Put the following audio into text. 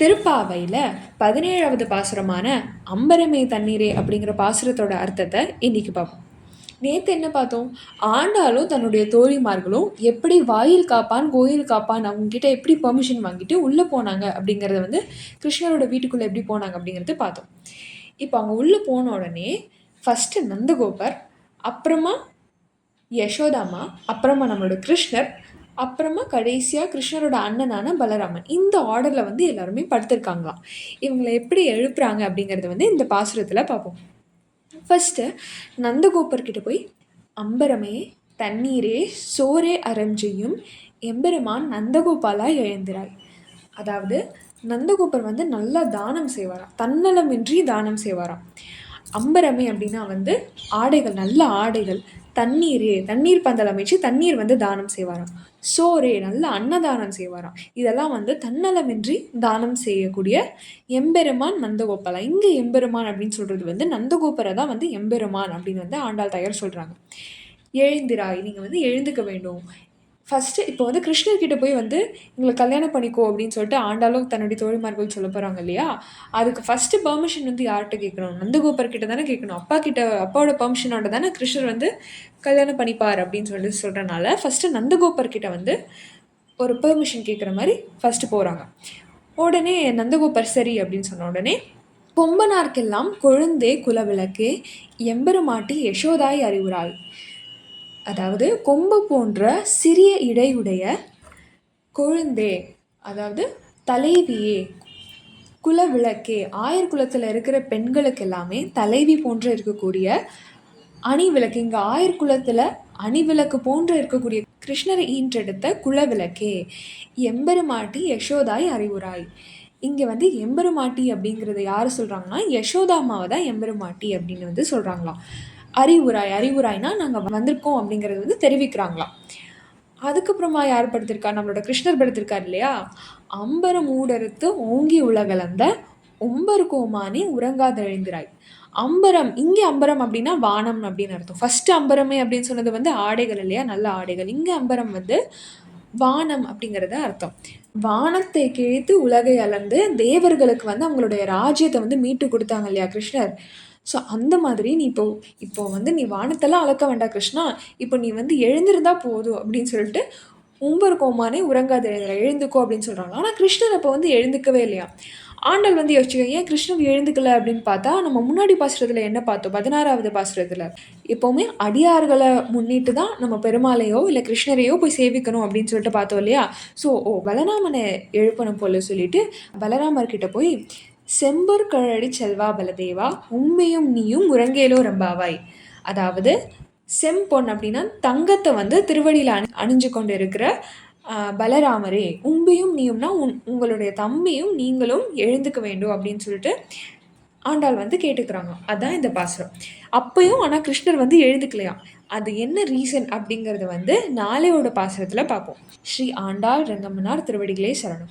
திருப்பாவையில் பதினேழாவது பாசுரமான அம்பரமே தண்ணீரே அப்படிங்கிற பாசுரத்தோட அர்த்தத்தை இன்னைக்கு பார்ப்போம். நேற்று என்ன பார்த்தோம்? ஆண்டாலும் தன்னுடைய தோழிமார்களும் எப்படி வாயில் காப்பான் கோயில் காப்பான் அவங்ககிட்ட எப்படி பெர்மிஷன் வாங்கிட்டு உள்ளே போனாங்க அப்படிங்கிறத வந்து கிருஷ்ணரோட வீட்டுக்குள்ளே எப்படி போனாங்க அப்படிங்கிறத பார்த்தோம். இப்போ அவங்க உள்ளே போன உடனே ஃபஸ்ட்டு நந்தகோபர் அப்புறமா யசோதாமா அப்புறமா நம்மளோட கிருஷ்ணர் அப்புறமா கடைசியாக கிருஷ்ணரோட அண்ணனான பலராமன். இந்த ஆர்டரில் வந்து எல்லாருமே படுத்திருக்காங்களாம் இவங்களை எப்படி எழுப்புறாங்க அப்படிங்கிறத வந்து இந்த பாசுரத்தில் பார்ப்போம். ஃபஸ்ட்டு நந்தகோபர்கிட்ட போய் அம்பரமே தண்ணீரே சோரே அரஞ்செய்யும் எம்பெருமான் நந்தகோபாலா எழுந்திராய். அதாவது நந்தகோபர் வந்து நல்லா தானம் செய்வாராம். தன்னலமின்றி தானம் செய்வாராம். அம்பரமே அப்படின்னா வந்து ஆடைகள் நல்ல ஆடைகள் தண்ணீரே தண்ணீர் பந்தல் அமைச்சு தண்ணீர் வந்து தானம் செய்வாராம். சோரே நல்ல அன்னதானம் செய்வாராம். இதெல்லாம் வந்து தன்னலமின்றி தானம் செய்யக்கூடிய எம்பெருமான் நந்தகோபாலா. இங்கே எம்பெருமான் அப்படின்னு சொல்கிறது வந்து நந்தகோபரை தான் வந்து எம்பெருமான் அப்படின்னு வந்து ஆண்டாள் தயார் சொல்கிறாங்க எழுந்திராய் நீங்கள் வந்து எழுந்துக்க வேண்டும். ஃபஸ்ட்டு இப்போ வந்து கிருஷ்ணர்கிட்ட போய் வந்து எங்களை கல்யாணம் பண்ணிக்கோ அப்படின்னு சொல்லிட்டு ஆண்டாலும் தன்னுடைய தோழிமார்கள் சொல்ல போகிறாங்க இல்லையா? அதுக்கு ஃபஸ்ட்டு பெர்மிஷன் வந்து யார்கிட்ட கேட்கணும்? நந்தகோபர் கிட்ட தானே கேட்கணும்? அப்பா கிட்ட அப்பாவோட பெர்மிஷனோட தானே கிருஷ்ணர் வந்து கல்யாணம் பண்ணிப்பார் அப்படின்னு சொல்லிட்டு சொல்கிறனால ஃபஸ்ட்டு நந்தகோபர் கிட்ட வந்து ஒரு பெர்மிஷன் கேட்குற மாதிரி ஃபஸ்ட்டு போகிறாங்க உடனே நந்தகோபர் சரி அப்படின்னு சொன்ன உடனே கொம்பனார்க்கெல்லாம் கொழுந்தே குலவிளக்கே எம்பெருமாட்டி யசோதாய் அறிவுராய் அதாவது கொம்பு போன்ற சிறிய இடையுடைய கொழுந்தே அதாவது தலைவியே குலவிளக்கே ஆயர் குலத்தில் இருக்கிற பெண்களுக்கு எல்லாமே தலைவி போன்று இருக்கக்கூடிய அணி விளக்கு இங்கே ஆயர் குலத்தில் அணி விளக்கு போன்று இருக்கக்கூடிய கிருஷ்ணரை ஈன்றெடுத்த குலவிளக்கே. எம்பெருமாட்டி யசோதாய் அறிவுராய் இங்கே வந்து எம்பெருமாட்டி அப்படிங்கிறத யார் சொல்கிறாங்கன்னா யசோதா அம்மாவை தான் எம்பெருமாட்டி அப்படின்னு வந்து சொல்கிறாங்களாம் அறிவுராய் அறிவுராய்னா நாங்கள் வந்திருக்கோம் அப்படிங்கிறது வந்து தெரிவிக்கிறாங்களாம். அதுக்கப்புறமா யார் படுத்திருக்கா? நம்மளோட கிருஷ்ணர் படுத்திருக்கார் இல்லையா? அம்பரம் ஊடறுத்து ஓங்கி உலகலந்த ஒம்பர் கோமானி உறங்காத எழுந்திராய் அம்பரம் இங்கே அம்பரம் அப்படின்னா வானம் அப்படின்னு அர்த்தம். ஃபஸ்ட்டு அம்பரமே அப்படின்னு சொன்னது வந்து ஆடைகள் இல்லையா? நல்ல ஆடைகள். இங்கே அம்பரம் வந்து வானம் அப்படிங்கிறத அர்த்தம். வானத்தை கிழித்து உலகை அளந்து தேவர்களுக்கு வந்து அவங்களுடைய ராஜ்யத்தை வந்து மீட்டு கொடுத்தாங்க இல்லையா கிருஷ்ணர்? ஸோ அந்த மாதிரி நீ இப்போ இப்போ வந்து நீ வானத்தெல்லாம் அளக்க வேண்டாம் கிருஷ்ணா. இப்போ நீ வந்து எழுந்திருந்தா போதும் அப்படின்னு சொல்லிட்டு உம்பருக்கோமானே உறங்காத எழுதுற எழுந்துக்கோ அப்படின்னு சொல்கிறாங்க ஆனால் கிருஷ்ணர் அப்போ வந்து எழுந்துக்கவே இல்லையா? ஆண்டல் வந்து யோசிச்சுக்க ஏன் கிருஷ்ணன் எழுந்துக்கல? அப்படின்னு பார்த்தா நம்ம முன்னாடி பாசுறதுல என்ன பார்த்தோம்? பதினாறாவது பாசுறதுல எப்போவுமே அடியார்களை முன்னிட்டு தான் நம்ம பெருமாளையோ இல்லை கிருஷ்ணரையோ போய் சேவிக்கணும் அப்படின்னு சொல்லிட்டு பார்த்தோம் இல்லையா? ஸோ ஓ பலராமனை எழுப்பணும் போல சொல்லிட்டு பலராமர்கிட்ட போய் செம்பூர் கழடி செல்வா பலதேவா உண்மையும் நீயும் உரங்கேலோ ரம்பாவாய். அதாவது செம்பொன் அப்படின்னா தங்கத்தை வந்து திருவடியில் அணி அணிஞ்சு கொண்டு இருக்கிற பலராமரே உம்பியும் நீயும்னா உன் உங்களுடைய தம்பியும் நீங்களும் எழுந்துக்க வேண்டும் அப்படின்னு சொல்லிட்டு ஆண்டாள் வந்து கேட்டுக்கிறாங்க. அதுதான் இந்த பாசுரம். அப்பையும் ஆனால் கிருஷ்ணர் வந்து எழுதுக்கலையாம் அது என்ன ரீசன் அப்படிங்கிறத வந்து நாளையோட பாசுரத்தில் பார்ப்போம். ஸ்ரீ ஆண்டாள் ரங்கம்மனார் திருவடிகளே சரணம்.